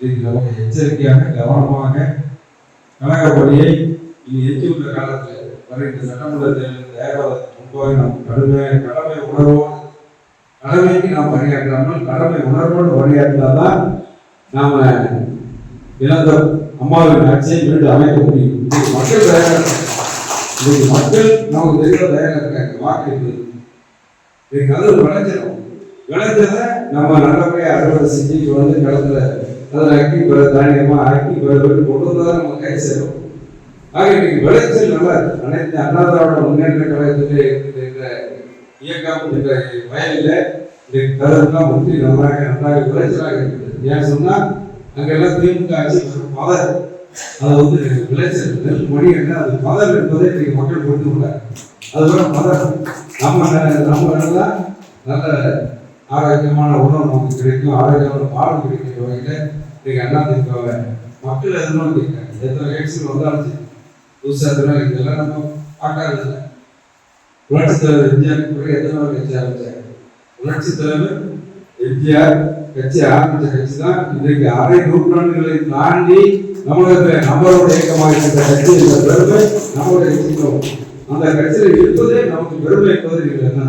எச்சரிக்கையாக கவனமாக கழக பணியை இனி எஞ்சியுள்ள காலத்தில் வருகின்ற சட்டமன்ற தேர்தல் தயாராவதற்கு முன்பாக நாம் கடுமையாக கடமை உணர்வோடு கடமைக்கு நாம் பணியாற்றாமல் கடமை உணர்வோடு பணியாற்றினால்தான் நாம் இழந்த அம்மாவின் ஆட்சியை மீண்டும் அமைக்க முடியும். மக்கள் தயாராக இன்னைக்கு மக்கள் நமக்கு தெரிய தயாராக இருக்காங்க. வாக்கு இன்னைக்கு அது விளைஞ்சிடும் விளைஞ்சதை நம்ம நல்லபடியாக அறுவடை செஞ்சு வந்து களத்தில் அதில் ஆக்கி பிற தானியமாக ஆக்கி பிற வீட்டு கொண்டு வந்தால் நம்ம கை சேரும் ஆக இன்னைக்கு விளைச்சல் நல்லா இருக்கு. அனைத்து அண்ணா முன்னேற்ற கழகத்திலே இருக்கின்ற இந்த இயக்கம் இந்த வயலில் இந்த கருதுலாம் முற்றி நன்றாக நன்றாக விளைச்சலாக இருக்குது. ஏன் சொன்னால் அங்கெல்லாம் திமுக ஆட்சி வெறும் பதர் அது வந்து விளைச்சல் நெல் மொழி என்ன அது பதர் என்பதை இன்னைக்கு மக்கள் புரிந்து கொண்டார் அதுபோல பதர் நம்ம நம்ம நல்லா நல்ல ஆரோக்கியமான உணவு நமக்கு கிடைக்கும். ஆரோக்கியமான பாடம் கிடைக்கிற வகையில் இன்றைக்கு அண்ணா திமுகவை மக்கள் எதிர்நோக்கி கேட்குறாங்க எத்தனை கட்சிகள் வந்தாலும் சரி. புதுசாக இருக்கிறாங்க இதெல்லாம் நம்ம பார்க்காதது இல்லை புரட்சி தலைவர் எம்ஜிஆருக்கு பிறகு எத்தனை ஒரு கட்சி ஆரம்பிச்சாங்க புரட்சி தலைவர் எம்ஜிஆர் கட்சி ஆரம்பித்த கட்சி தான் இன்றைக்கு அரை நூற்றாண்டுகளை தாண்டி நம்மளுடைய நம்மளோட இயக்கமாக இருக்கின்ற கட்சி என்ற பெருமை. நம்மளுடைய கட்சிக்கும் அந்த கட்சியில் இருப்பதே நமக்கு பெருமை என்பது நீங்கள் என்ன